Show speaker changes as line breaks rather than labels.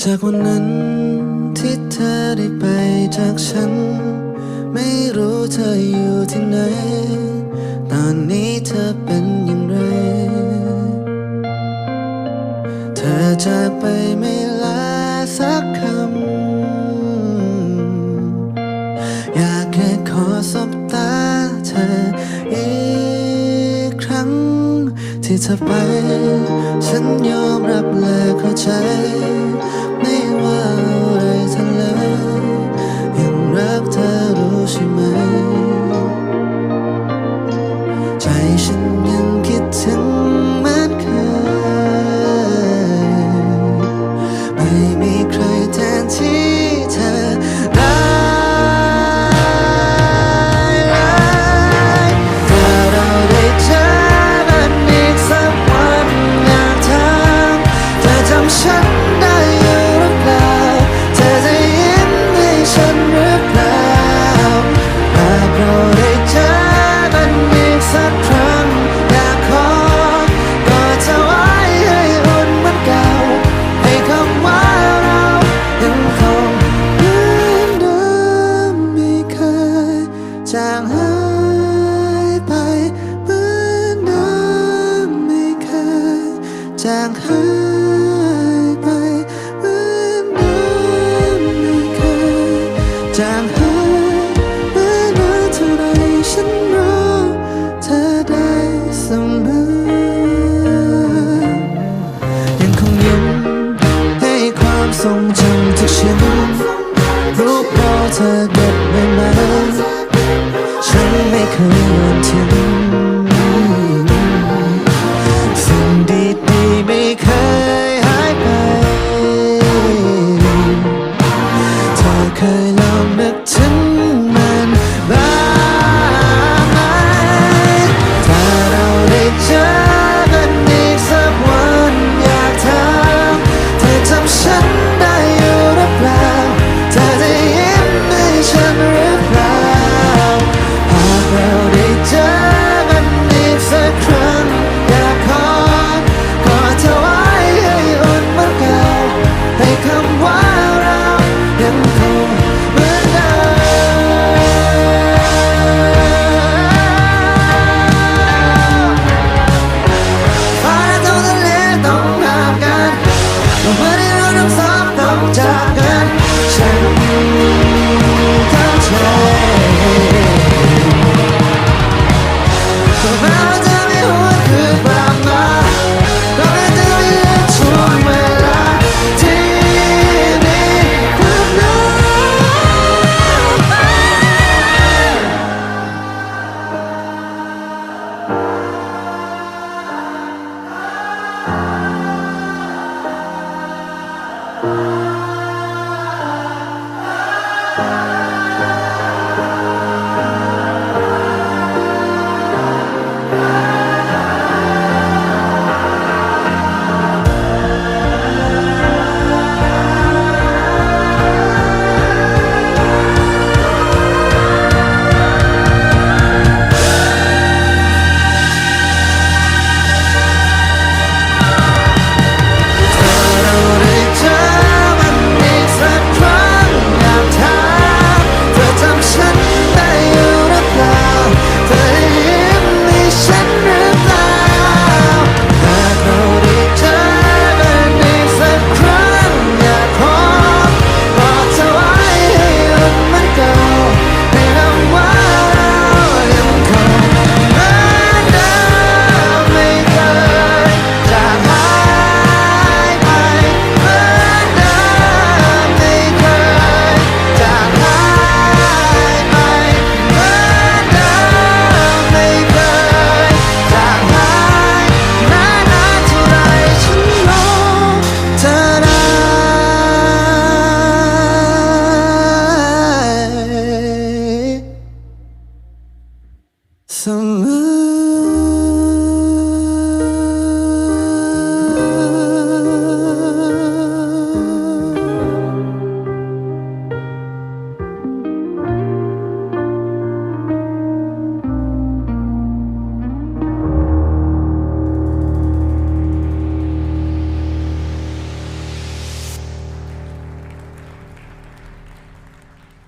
จากวันนั้นที่เธอได้ไปจากฉัน ไม่รู้เธออยู่ที่ไหน ตอนนี้เธอเป็นอย่างไร เธอจากไปไม่ ที่เธอไป ฉันยอมรับและเข้าใจ จางหายมื่นานเท่าไรฉันรอเธอได้เสมอยังคงยิ้มให้ความทรงจำทุกฉันรูปเราเธอเก็บไว้มาฉันไม่เคยวันทิ้ง